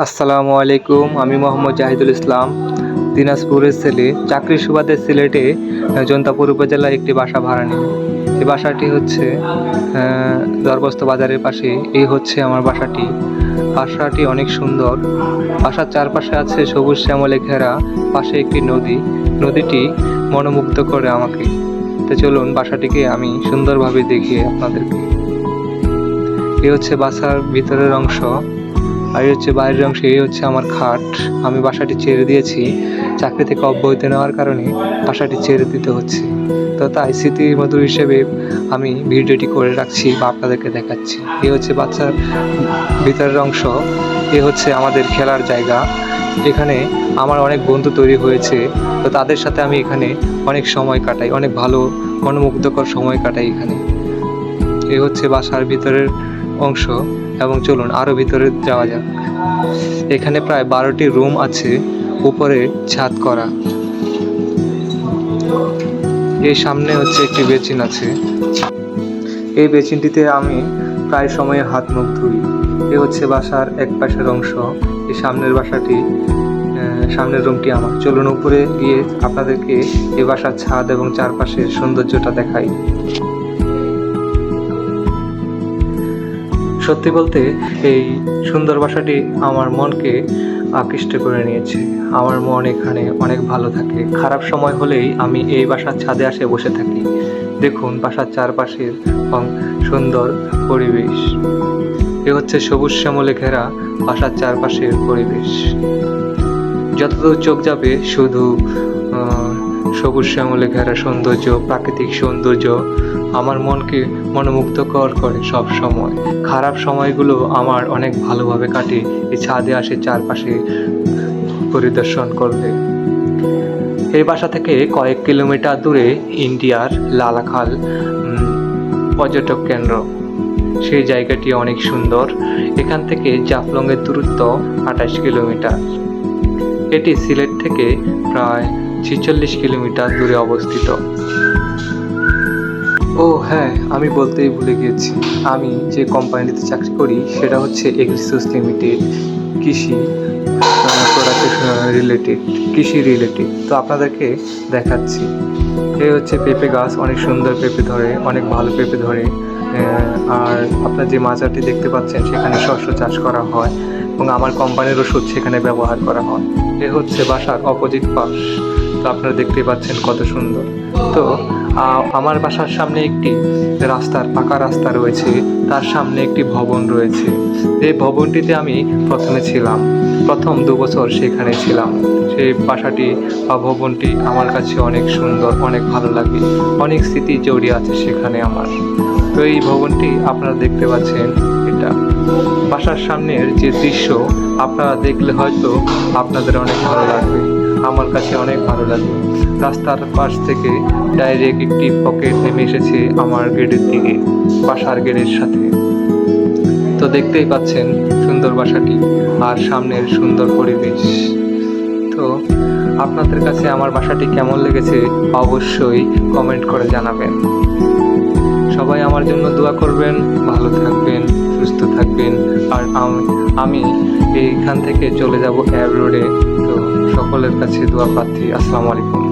আসসালামু আলাইকুম, আমি মোহাম্মদ জাহিদুল ইসলাম, দিনাজপুরের ছেলে। চাকরি সুবাদে সিলেটে জন্তাপুর উপজেলায় একটি বাসা ভাড়া নিই। এই বাসাটি হচ্ছে দরবস্ত বাজারের পাশে। এই হচ্ছে আমার বাসাটি। বাসাটি অনেক সুন্দর। বাসার চারপাশে আছে সবুজ শ্যামলে ঘেরা, পাশে একটি নদী। নদীটি মনোমুগ্ধ করে আমাকে। তো চলুন, বাসাটিকে আমি সুন্দরভাবে দেখিয়ে আপনাদেরকে। এই হচ্ছে বাসার ভিতরের অংশ। আর হচ্ছে বাইরের অংশ, এই হচ্ছে আমার খাট। আমি বাসাটি ছেড়ে দিয়েছি, চাকরি থেকে অব্যাহতি নেওয়ার কারণে বাসাটি ছেড়ে দিতে হচ্ছে। তো তাই স্মৃতি মধুর হিসেবে আমি ভিডিওটি করে রাখছি বা আপনাদেরকে দেখাচ্ছি। এ হচ্ছে বাচ্চার ভিতরের অংশ, এ হচ্ছে আমাদের খেলার জায়গা। এখানে আমার অনেক বন্ধু তৈরি হয়েছে, তো তাদের সাথে আমি এখানে অনেক সময় কাটাই, অনেক ভালো, মনোমুগ্ধকর সময় কাটাই এখানে। এ হচ্ছে বাসার ভিতরের অংশ এবং চলুন আরও ভিতরে যাওয়া যাক। এখানে প্রায় বারোটি রুম আছে, উপরে ছাদ করা। এই সামনে হচ্ছে একটি বেচিন আছে। এই বেচিনটিতে আমি প্রায় সময়ে হাত মুখ ধুই। এ হচ্ছে বাসার এক পাশের অংশ। এই সামনের বাসাটি সামনের রুমটি আমার। চলুন উপরে গিয়ে আপনাদেরকে এ বাসার ছাদ এবং চারপাশের সৌন্দর্যটা দেখাই। সত্যি বলতে এই সুন্দর বাসাটি আমার মনকে আকৃষ্ট করে নিয়েছে। আমার মন এখানে অনেক ভালো থাকে। খারাপ সময় হলেই আমি এই বাসার ছাদে আসে বসে থাকি। দেখুন বাসার চারপাশের সুন্দর পরিবেশ। এ হচ্ছে সবুজ শ্যামলে ঘেরা বাসার চারপাশের পরিবেশ। যতদূর চোখ যাবে শুধু সবুজ শ্যামলে ঘেরা সৌন্দর্য, প্রাকৃতিক সৌন্দর্য, আমার মনকে মনোমুগ্ধকর করে সব সময়। খারাপ সময়গুলো আমার অনেক ভালোভাবে কাটে এই ছাদে আসে চারপাশে পরিদর্শন করলে। এই বাসা থেকে কয়েক কিলোমিটার দূরে ইন্ডিয়ার লালাখাল পর্যটক কেন্দ্র। সেই জায়গাটি অনেক সুন্দর। এখান থেকে জাফলংয়ের দূরত্ব আঠাশ কিলোমিটার। এটি সিলেট থেকে প্রায় ছেচল্লিশ কিলোমিটার দূরে অবস্থিত। ও হ্যাঁ আমি বলতেই ভুলে গিয়েছি। আমি যে কোম্পানিতে চাকরি করি, সেটা হচ্ছে এগ্রিসোস লিমিটেড কৃষি রিলেটেড কৃষি রিলেটেড তো আপনাদেরকে দেখাচ্ছি। এই হচ্ছে পেঁপে গাছ, অনেক সুন্দর পেঁপে ধরে, অনেক ভালো পেঁপে ধরে। আর আপনার যে মাজারটি দেখতে পাচ্ছেন, সেখানে শস্য চাষ করা হয়, এবং আমার কোম্পানির ওষুধ সেখানে ব্যবহার করা হয়। এ হচ্ছে বাসার অপোজিট পাশ। তো আপনারা দেখতেই পাচ্ছেন কত সুন্দর। তো আমার বাসার সামনে একটি রাস্তার পাকা রাস্তা রয়েছে, তার সামনে একটি ভবন রয়েছে। এই ভবনটিতে আমি প্রথমে ছিলাম, প্রথম দু বছর সেখানে ছিলাম। সেই বাসাটি বা ভবনটি আমার কাছে অনেক সুন্দর, অনেক ভালো লাগে, অনেক স্মৃতি জড়িয়ে আছে সেখানে আমার। তো এই ভবনটি আপনারা দেখতে পাচ্ছেন, এটা। বাসার সামনের যে দৃশ্য, আপনারা দেখলে হয়তো আপনাদের অনেক ভালো লাগবে। আমার কাছে অনেক ভালো লাগে। রাস্তার পাশ থেকে ডাইরেক্ট একটি পকেট নেমে এসেছে আমার গেটের দিকে, বাসার গেটের সাথে। তো দেখতেই পাচ্ছেন সুন্দর বাসাটি আর সামনের সুন্দর পরিবেশ। তো আপনাদের কাছে আমার বাসাটি কেমন লেগেছে অবশ্যই কমেন্ট করে জানাবেন। সবাই আমার জন্য দোয়া করবেন, ভালো থাকবেন, সুস্থ থাকবেন। আর আমি এইখান থেকে চলে যাব অ্যাব রোডে সকলের কাছে দোয়া প্রার্থী আসসালামু আলাইকুম।